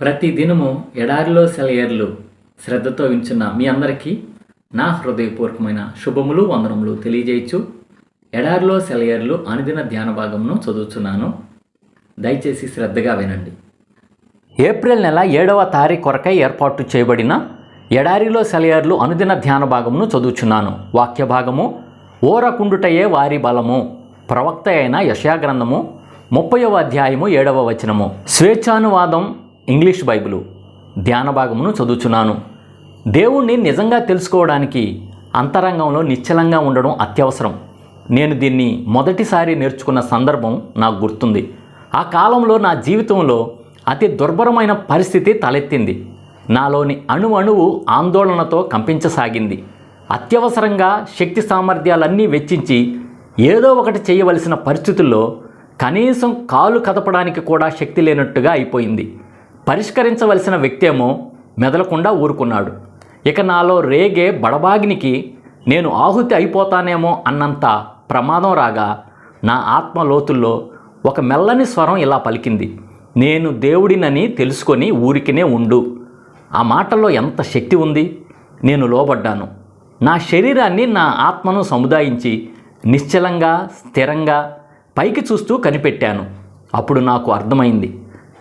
ప్రతి దినము ఎడారిలో సెలయర్లు శ్రద్ధతో వించున్న మీ అందరికీ నా హృదయపూర్వకమైన శుభములు వందనములు తెలియజేయచ్చు. ఎడారిలో సెలయర్లు అనుదిన ధ్యాన భాగమును చదువుతున్నాను దయచేసి శ్రద్ధగా వినండి. ఏప్రిల్ నెల ఏడవ తారీఖు కొరకై ఏర్పాటు చేయబడిన ఎడారిలో సెలయర్లు అనుదిన ధ్యాన భాగమును చదువుచున్నాను. వాక్య భాగము ఓరకుండుటయే వారి బలము. ప్రవక్త అయిన యశాగ్రంథము ముప్పయవ అధ్యాయము ఏడవ వచనము. స్వేచ్ఛానువాదం ఇంగ్లీష్ బైబిలు ధ్యాన భాగమును చదువుచున్నాను. దేవుణ్ణి నిజంగా తెలుసుకోవడానికి అంతరంగంలో నిశ్చలంగా ఉండడం అత్యవసరం. నేను దీన్ని మొదటిసారి నేర్చుకున్న సందర్భం నాకు గుర్తుంది. ఆ కాలంలో నా జీవితంలో అతి దుర్భరమైన పరిస్థితి తలెత్తింది. నాలోని అణు అణువు ఆందోళనతో కంపించసాగింది. అత్యవసరంగా శక్తి సామర్థ్యాలన్నీ వెచ్చించి ఏదో ఒకటి చేయవలసిన పరిస్థితుల్లో కనీసం కాలు కదపడానికి కూడా శక్తి లేనట్టుగా అయిపోయింది. పరిష్కరించవలసిన వ్యక్తేమో మెదలకుండా ఊరుకున్నాడు. ఇక నాలో రేగే బడబాగినికి నేను ఆహుతి అయిపోతానేమో అన్నంత ప్రమాదం రాగా నా ఆత్మ లోతుల్లో ఒక మెల్లని స్వరం ఇలా పలికింది. నేను దేవుడినని తెలుసుకొని ఊరికినే ఉండు. ఆ మాటల్లో ఎంత శక్తి ఉంది? నేను లోబడ్డాను. నా శరీరాన్ని నా ఆత్మను సముదాయించి నిశ్చలంగా స్థిరంగా పైకి చూస్తూ కనిపెట్టాను. అప్పుడు నాకు అర్థమైంది.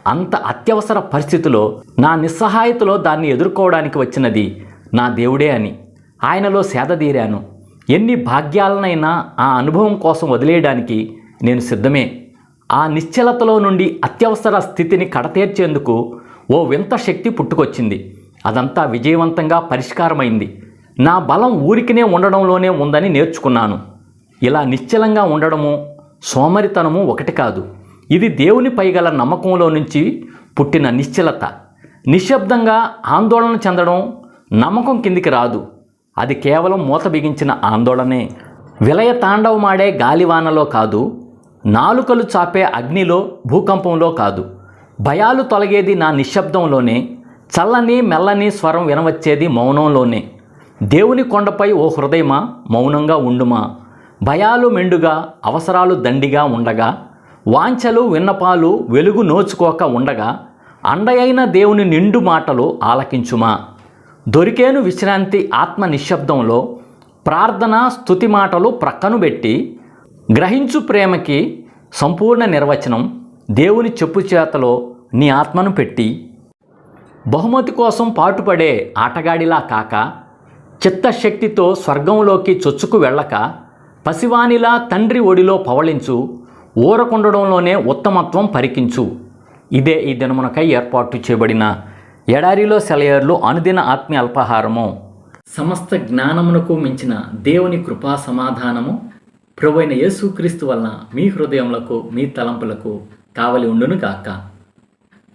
అంత అత్యవసర పరిస్థితిలో నా నిస్సహాయతలో దాన్ని ఎదుర్కోవడానికి వచ్చినది నా దేవుడే అని. ఆయనలో సేదదీరాను ఎన్ని భాగ్యాలనైనా ఆ అనుభవం కోసం వదిలేయడానికి నేను సిద్ధమే. ఆ నిశ్చలతలో నుండి అత్యవసర స్థితిని కడతేర్చేందుకు ఓ వింత శక్తి పుట్టుకొచ్చింది. అదంతా విజయవంతంగా పరిష్కారమైంది. నా బలం ఊరికినే ఉండడంలోనే ఉందని నేర్చుకున్నాను. ఇలా నిశ్చలంగా ఉండడము సోమరితనము ఒకటి కాదు. ఇది దేవునిపై గల నమ్మకంలో నుంచి పుట్టిన నిశ్చలత. నిశ్శబ్దంగా ఆందోళన చెందడం నమ్మకం కిందికి రాదు. అది కేవలం మూత బిగించిన ఆందోళనే. విలయ తాండవమాడే గాలివానలో కాదు నాలుకలు చాపే అగ్నిలో భూకంపంలో కాదు. భయాలు తొలగేది నా నిశ్శబ్దంలోనే చల్లని మెల్లని స్వరం వినవచ్చేది మౌనంలోనే. దేవుని కొండపై ఓ హృదయమా మౌనంగా ఉండుమా? భయాలు మెండుగా అవసరాలు దండిగా ఉండగా వాంఛలు విన్నపాలు వెలుగు నోచుకోక ఉండగా అండయైన దేవుని నిండు మాటలు ఆలకించుమా. దొరికేను విశ్రాంతి ఆత్మ నిశ్శబ్దంలో ప్రార్థన స్తుతి మాటలు ప్రక్కను పెట్టి గ్రహించు ప్రేమకి సంపూర్ణ నిర్వచనం దేవుని చెప్పు చేతలో నీ ఆత్మను పెట్టి బహుమతి కోసం పాటుపడే ఆటగాడిలా కాక చిత్తశక్తితో స్వర్గంలోకి చొచ్చుకు వెళ్ళక పసివానిలా తండ్రి ఒడిలో పవళించు ఊరకుండడంలోనే ఉత్తమత్వం పరికించు. ఇదే ఈ దినమునకై ఏర్పాటు చేయబడిన ఎడారిలో సెలయర్లు అనుదిన ఆత్మీయ అల్పాహారము. సమస్త జ్ఞానమునకు మించిన దేవుని కృపా సమాధానము ప్రభువైన యేసుక్రీస్తు వలన మీ హృదయములకు మీ తలంపులకు కావలి ఉండును గాక.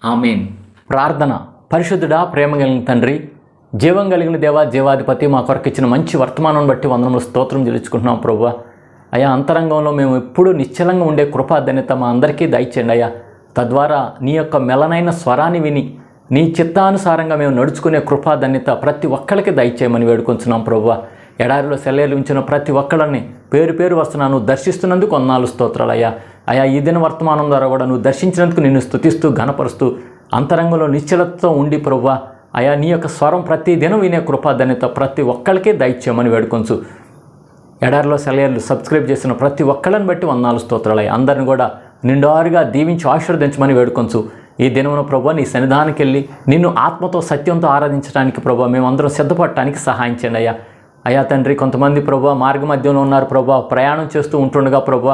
ఆమెన్. ప్రార్థన. పరిశుద్ధుడా ప్రేమ కలిగిన తండ్రి జీవం కలిగిన దేవా జీవాధిపతి మా కొరకు ఇచ్చిన మంచి వర్తమానం బట్టి వందనములు స్తోత్రం తెలుసుకుంటున్నాం ప్రభువా అయా అంతరంగంలో మేము ఎప్పుడూ నిశ్చలంగా ఉండే కృపాధన్యత మా అందరికీ దయచేయండి అయ్యా. తద్వారా నీ యొక్క మెలనైన స్వరాన్ని విని నీ చిత్తానుసారంగా మేము నడుచుకునే కృపాధన్యత ప్రతి ఒక్కరికి దయచేయమని వేడుకొంచున్నాం ప్రభు ఎడారిలో సెల్లేలు ఉంచిన ప్రతి ఒక్కళ్ళని పేరు పేరు వస్తున్నాను దర్శిస్తున్నందుకు కొన్నాళ్ళు స్తోత్రాలు అయ్యా. అయా ఈ దిన వర్తమానం ద్వారా కూడా నువ్వు దర్శించినందుకు నిన్ను స్థుతిస్తూ ఘనపరుస్తూ అంతరంగంలో నిశ్చలతతో ఉండి ప్రభు అయా నీ యొక్క స్వరం ప్రతి దినం వినే కృపాధన్యత ప్రతి ఒక్కరికే దయచేయమని వేడుకొంచు. ఎడారిలో సెలయర్లు సబ్స్క్రైబ్ చేసిన ప్రతి ఒక్కళ్ళని బట్టి వందనాలు స్తోత్రాలయ్య అందరిని కూడా నిండారుగా దీవించి ఆశీర్వదించమని వేడుకొంచు. ఈ దినమున ప్రభు నీ సన్నిధానికి వెళ్ళి నిన్ను ఆత్మతో సత్యంతో ఆరాధించడానికి ప్రభు మేమందరం సిద్ధపడటానికి సహాయం చేయండి అయ్యా. అయ్యా తండ్రి కొంతమంది ప్రభు మార్గ మధ్యంలో ఉన్నారు ప్రభు ప్రయాణం చేస్తూ ఉంటుండగా ప్రభు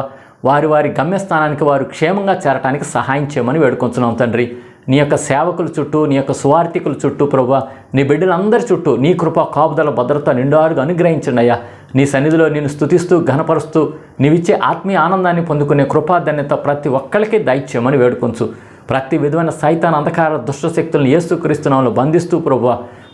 వారి వారి గమ్యస్థానానికి వారు క్షేమంగా చేరటానికి సహాయం చేయమని వేడుకొంచున్నాం తండ్రి. నీ యొక్క సేవకుల చుట్టూ నీ యొక్క సువార్థికుల చుట్టూ ప్రభు నీ బిడ్డలందరి చుట్టూ నీ కృప కాపుదల భద్రత నిండారుగా అనుగ్రహించండి అయ్యా. నీ సన్నిధిలో నేను స్థుతిస్తూ ఘనపరుస్తూ నీవిచ్చే ఆత్మీయ ఆనందాన్ని పొందుకునే కృపాధన్యత ప్రతి ఒక్కరికి దయచేయమని వేడుకొంచు. ప్రతి విధమైన సైతాన్ అంధకార దుష్టశక్తులను ఏసుక్రీస్తునామలో బంధిస్తూ ప్రభు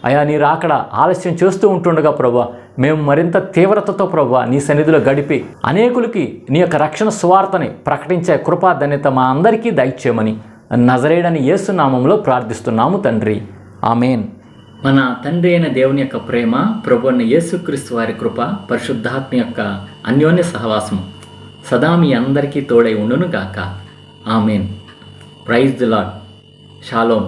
అయా నీ రాకడ ఆలస్యం చేస్తూ ఉంటుండగా ప్రభు మేము మరింత తీవ్రతతో ప్రభు నీ సన్నిధిలో గడిపి అనేకులకి నీ యొక్క రక్షణ సువార్తని ప్రకటించే కృపాధన్యత మా అందరికీ దయచేయమని నజరేడని యేసునామంలో ప్రార్థిస్తున్నాము తండ్రి. ఆమెన్. మన తండ్రి అయిన దేవుని యొక్క ప్రేమ ప్రభు అయిన యేసుక్రీస్తు వారి కృప పరిశుద్ధాత్మ యొక్క అన్యోన్య సహవాసం సదా మీ అందరికీ తోడై ఉండును గాక amen. Praise the lord shalom